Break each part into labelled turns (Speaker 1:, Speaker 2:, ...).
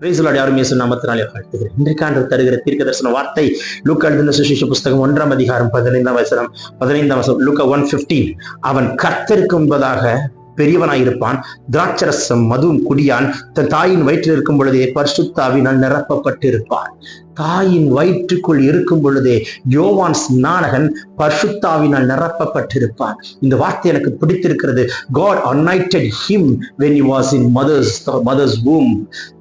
Speaker 1: பிரைசலாட் யாரும் இயேசு நாமத்தினாலே வாழ்த்துகிறேன். இன்றைக்காண்டு தருகிற தீர்க்க தரிசன வார்த்தை லூக்கா எழுதின சுவிசேஷ புஸ்தகம் ஒன்றாம் அதிகாரம் பதினைந்தாம் வசனம் பதினைந்தாம் வசனம் லூக்கா ஒன் பிப்டீன் அவன் கர்த்தருக்கு என்பதாக பெரியவனாயிருப்பான் திராட்சரசம் மதுவும் குடியான் தன் தாயின் வயிற்றில் இருக்கும் பொழுதே பரிசுத்தாவினால் நிரப்பப்பட்டிருப்பான். தாயின் வயிற்றுக்குள் இருக்கும் பொழுதே யோவான் ஸ்நானகன் பர்சுத்தாவினால் நிரப்பப்பட்டிருப்பான். இந்த வார்த்தை எனக்கு பிடித்திருக்கிறது. God anointed him when you was in mother's mother's womb.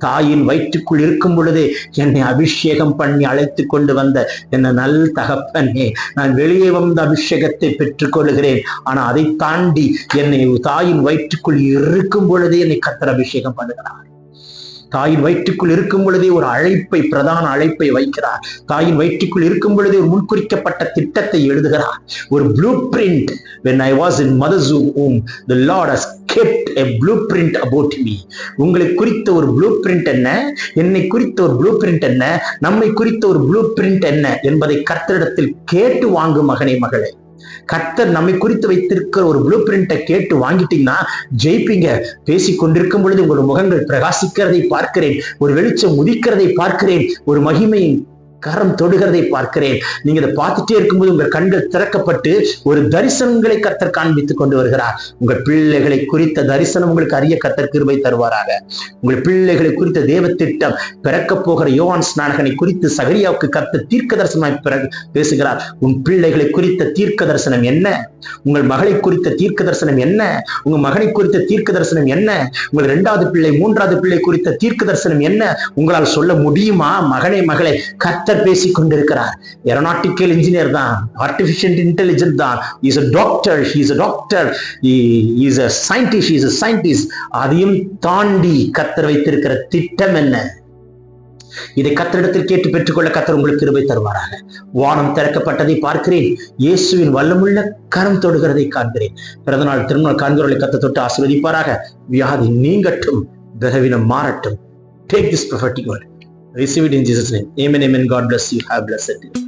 Speaker 1: தாயின் வயிற்றுக்குள் இருக்கும் பொழுதே என்னை அபிஷேகம் பண்ணி அழைத்து கொண்டு வந்த என்ன நல் தகப்பனே நான் வெளியே வந்த அபிஷேகத்தை பெற்றுக்கொள்கிறேன் ஆனா அதை தாண்டி என்னை தாயின் வயிற்றுக்குள் இருக்கும் பொழுதே என்னை கத்தர் அபிஷேகம் பண்ணுகிறார். தாயின் வயிற்றுக்குள் இருக்கும் பொழுதே ஒரு அழைப்பை பிரதான அழைப்பை வைக்கிறார். தாயின் வயிற்றுக்குள் இருக்கும் பொழுதே ஒரு முன்குறிக்கப்பட்ட திட்டத்தை எழுதுகிறார். ஒரு blueprint when I was in mother's womb womb lord Lord kept a blueprint about me உங்களை குறித்த ஒரு ப்ளூ பிரிண்ட் என்ன? என்னை குறித்த ஒரு ப்ளூ பிரிண்ட் என்ன? நம்மை குறித்த ஒரு ப்ளூ பிரிண்ட் என்ன? என்பதை கர்த்தரிடத்தில் கேட்டு வாங்கும் மகனே மகளே. கர்த்தர் நம்மை குறித்து வைத்திருக்கிற ஒரு ப்ளூ பிரிண்டை கேட்டு வாங்கிட்டீங்கன்னா ஜெயிப்பீங்க. பேசிக்கொண்டிருக்கும் பொழுது உங்கள் முகங்கள் பிரகாசிக்கிறதை பார்க்கிறேன். ஒரு வெளிச்சம் உதிக்கிறதை பார்க்கிறேன். ஒரு மகிமையின் கரம் தொடுகிறதை பார்க்கிறேன். நீங்க இதை பார்த்துட்டே இருக்கும்போது உங்கள் கண்கள் திறக்கப்பட்டு ஒரு தரிசனங்களை கத்தர் காண்பித்துக் கொண்டு வருகிறார். உங்கள் பிள்ளைகளை குறித்த தரிசனம் உங்களுக்கு அரிய கத்தர் கிருபை தருவாராக. உங்கள் பிள்ளைகளை குறித்த தேவ திட்டம் பிறக்க போகிற யோவான் ஸ்நானகனை குறித்து சகரியாவுக்கு கத்த தீர்க்க தரிசனமாய் பேசுகிறார். உன் பிள்ளைகளை குறித்த தீர்க்க தரிசனம் என்ன? உங்கள் மகளை குறித்த தீர்க்க தரிசனம் என்ன? உங்க மகனை குறித்த தீர்க்க தரிசனம் என்ன? உங்கள் இரண்டாவது பிள்ளை மூன்றாவது பிள்ளை குறித்த தீர்க்க தரிசனம் என்ன? உங்களால் சொல்ல முடியுமா? மகனே கத்த இன்ஜினியர் பேசி கொண்டிருக்கிறார் ஏரோநாட்டிக்கல் இன்ஜினியர் தான். ஆர்டிபிஷியல் இன்டெலிஜென்ட் தான் is a doctor is a doctor is a scientist is a scientist அதையும் தாண்டி கத்தர் வைத்திருக்கிற திட்டம் என்ன? இதை கத்தரிடத்தில் கேட்டு பெற்றுக்கொள்ள கத்தர் உங்களுக்கு கிருபை தருவாராக. வானம் திறக்கப்பட்டதை பார்க்கிறேன் இயேசுவின் வல்லமுள்ள கரம் தொடுகிறதை காண்கிறேன். பிறந்தநாள் திருமண காண்கிறவர்களை கத்த தொட்டு ஆசிர்வதிப்பாராக. வியாதி நீங்கட்டும் பிரகவினம் மாறட்டும். Take this prophetic word receive it in jesus name. Amen amen. God bless you. Have blessed you